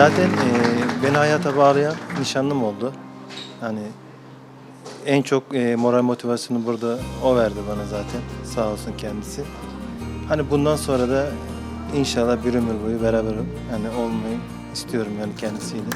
Zaten e, beni hayata bağlayan nişanlım oldu. Hani en çok e, moral motivasyonu burada o verdi bana zaten. Sağ olsun kendisi. Hani bundan sonra da inşallah bir ömür boyu beraber hani olmayı istiyorum yani kendisiyle.